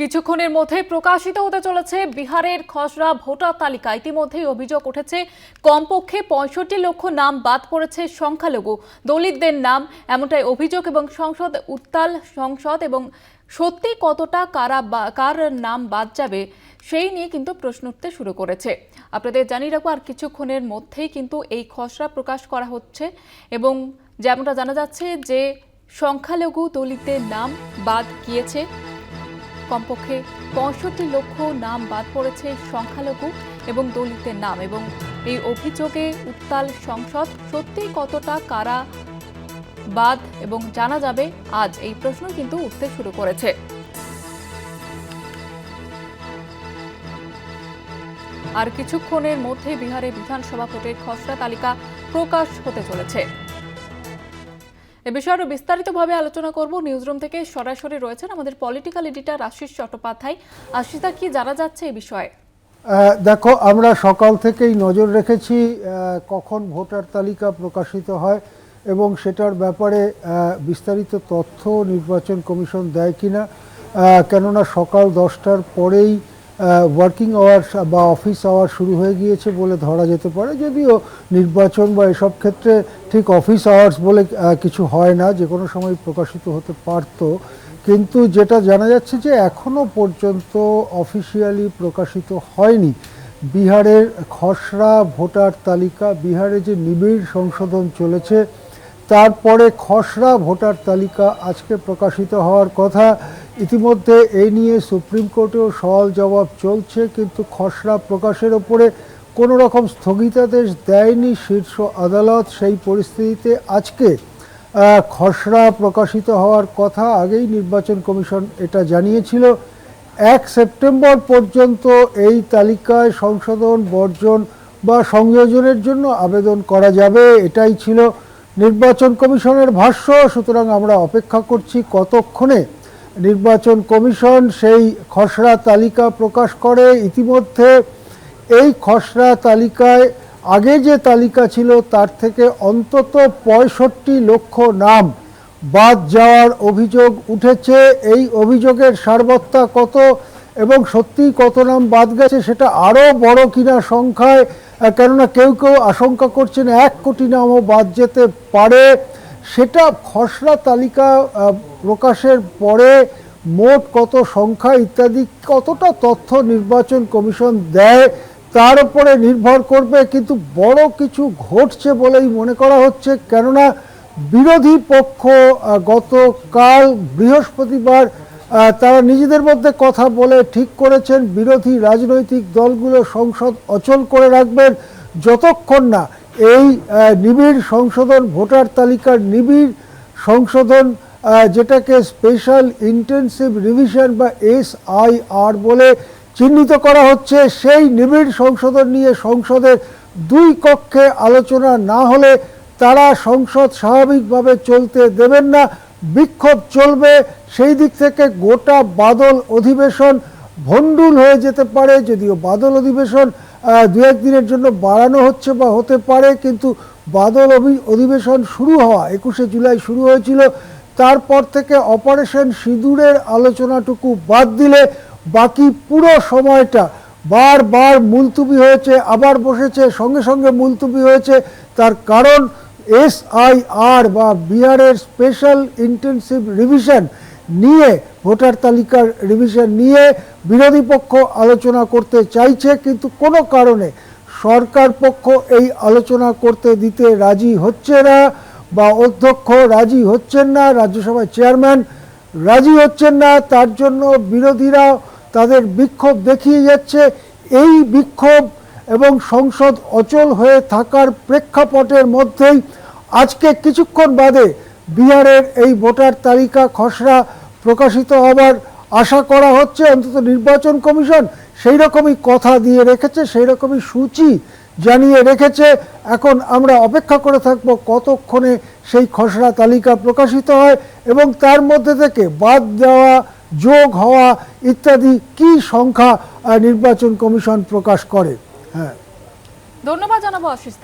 কিছুক্ষণের মধ্যেই প্রকাশিত হতে চলেছে বিহারের খসড়া ভোটার তালিকা। ইতিমধ্যেই অভিযোগ উঠেছে, কমপক্ষে পঁয়ষট্টি লক্ষ নাম বাদ পড়েছে সংখ্যালঘু। দলিতদের নাম, এমনটাই অভিযোগ এবং সংসদ উত্তাল সংসদ এবং সত্যি কতটা কারা কার নাম বাদ যাবে, সেই নিয়ে কিন্তু প্রশ্ন উঠতে শুরু করেছে। আপনাদের জানিয়ে রাখব, আর কিছুক্ষণের মধ্যেই কিন্তু এই খসড়া প্রকাশ করা হচ্ছে এবং যেমনটা জানা যাচ্ছে যে সংখ্যালঘু দলিতদের নাম বাদ গিয়েছে। কমপক্ষে পঁয়ষট্টি লক্ষ নাম বাদ পড়েছে সংখ্যালঘু এবং দলিতের নাম এবং এই অভিযোগে উত্তাল সংসদ সত্যি কতটা কারা বাদ এবং জানা যাবে আজ এই প্রশ্ন কিন্তু উঠতে শুরু করেছে। আর কিছুক্ষণের মধ্যে বিহারে বিধানসভা ভোটের খসড়া তালিকা প্রকাশ হতে চলেছে। এ বিষয়ে আরও বিস্তারিতভাবে আলোচনা করব। নিউজরুম থেকে সরাসরি রয়েছেন আমাদের পলিটিক্যাল এডিটর আশিস চট্টোপাধ্যায়। আশিসা কি জানা যাচ্ছে এই বিষয়ে? দেখো, আমরা সকাল থেকেই নজর রেখেছি কখন ভোটার তালিকা প্রকাশিত হয় এবং সেটার ব্যাপারে বিস্তারিত তথ্য নির্বাচন কমিশন দেয় কিনা। কেননা সকাল দশটার পরেই ওয়ার্কিং আওয়ার্স বা অফিস আওয়ার শুরু হয়ে গিয়েছে বলে ধরা যেতে পারে। যদিও নির্বাচন বা এসব ক্ষেত্রে ঠিক অফিস আওয়ার্স বলে কিছু হয় না, যে কোনো সময় প্রকাশিত হতে পারতো। কিন্তু যেটা জানা যাচ্ছে যে এখনও পর্যন্ত অফিসিয়ালি প্রকাশিত হয়নি। বিহারের খসড়া ভোটার তালিকা, বিহারে যে নিবিড় সংশোধন চলেছে, তারপরে খসড়া ভোটার তালিকা আজকে প্রকাশিত হওয়ার কথা। ইতিমধ্যে এই নিয়ে সুপ্রিম কোর্টেও সওয়াল জবাব চলছে, কিন্তু খসড়া প্রকাশের ওপরে কোনো রকম স্থগিতাদেশ দেয়নি শীর্ষ আদালত সেই পরিস্থিতিতে। আজকে খসড়া প্রকাশিত হওয়ার কথা আগেই নির্বাচন কমিশন এটা জানিয়েছিল। এক সেপ্টেম্বর পর্যন্ত এই তালিকায় সংশোধন, বর্জন বা সংযোজনের জন্য আবেদন করা যাবে, এটাই ছিল নির্বাচন কমিশনের ভাষ্য। সুতরাং আমরা অপেক্ষা করছি কতক্ষণে নির্বাচন কমিশন সেই খসড়া তালিকা প্রকাশ করে। ইতিমধ্যে এই খসড়া তালিকায় আগে যে তালিকা ছিল তার থেকে অন্তত পঁয়ষট্টি লক্ষ নাম বাদ যাওয়ার অভিযোগ উঠেছে। এই অভিযোগের সারবত্তা কত এবং সত্যি কত নাম বাদ গেছে সেটা আরও বড় কিনা সংখ্যায়, কেননা কেউ কেউ আশঙ্কা করছেন এক কোটি নামও বাদ যেতে পারে। সেটা খসড়া তালিকা প্রকাশের পরে মোট কত সংখ্যা ইত্যাদি কতটা তথ্য নির্বাচন কমিশন দেয় তার উপরে নির্ভর করবে, কিন্তু বড় কিছু ঘটছে বলেই মনে করা হচ্ছে। কেননা বিরোধী পক্ষ গতকাল বৃহস্পতিবার তারা নিজেদের মধ্যে কথা বলে ঠিক করেছেন, বিরোধী রাজনৈতিক দলগুলো সংসদ অচল করে রাখবেন যতক্ষণ না এই নিবিড় সংশোধন, ভোটার তালিকার নিবিড় সংশোধন যেটাকে স্পেশাল ইন্টেনসিভ রিভিশন বা এস আই আর বলে চিহ্নিত করা হচ্ছে, সেই নিবিড় সংশোধন নিয়ে সংসদের দুই কক্ষে আলোচনা না হলে তারা সংসদ স্বাভাবিকভাবে চলতে দেবেন না, বিক্ষোভ চলবে, সেই দিক থেকে গোটা বাদল অধিবেশন ভণ্ডুল হয়ে যেতে পারে, যদিও বাদল অধিবেশন দু একদিনের জন্য বাড়ানো হচ্ছে বা হতে পারে, কিন্তু বাদল অধিবেশন শুরু হওয়া, একুশে জুলাই শুরু হয়েছিল, তারপর থেকে অপারেশন সিঁদুরের আলোচনাটুকু বাদ দিলে বাকি পুরো সময়টা বারবার মুলতুবি হয়েছে, আবার বসেছে, সঙ্গে সঙ্গে মুলতুবি হয়েছে। তার কারণ এসআইআর বা বিহারের স্পেশাল ইন্টেনসিভ রিভিশন নিয়ে, ভোটার তালিকার রিভিশন নিয়ে বিরোধী পক্ষ আলোচনা করতে চাইছে, কিন্তু কোনো কারণে সরকার পক্ষ এই আলোচনা করতে দিতে রাজি হচ্ছে না বা অধ্যক্ষ রাজি হচ্ছেন না। রাজ্যসভার চেয়ারম্যান রাজি হচ্ছেন না, তার জন্য বিরোধীরা তাদের বিক্ষোভ দেখিয়ে যাচ্ছে। এই বিক্ষোভ এবং সংসদ অচল হয়ে থাকার প্রেক্ষাপটের মধ্যেই আজকে কিছুক্ষণ বাদে বিহারের এই ভোটার তালিকা খসড়া প্রকাশিত হবার আশা করা হচ্ছে। অন্তত নির্বাচন কমিশন সেই রকমই কথা দিয়ে রেখেছে সেই রকমই সূচি জানিয়ে রেখেছে। এখন আমরা অপেক্ষা করে থাকব কতক্ষণে সেই খসড়া তালিকা প্রকাশিত হয় এবং তার মধ্যে থেকে বাদ দেওয়া, যোগ হওয়া ইত্যাদি কি সংখ্যা নির্বাচন কমিশন প্রকাশ করে? হ্যাঁ। ধন্যবাদ জানাব আশিস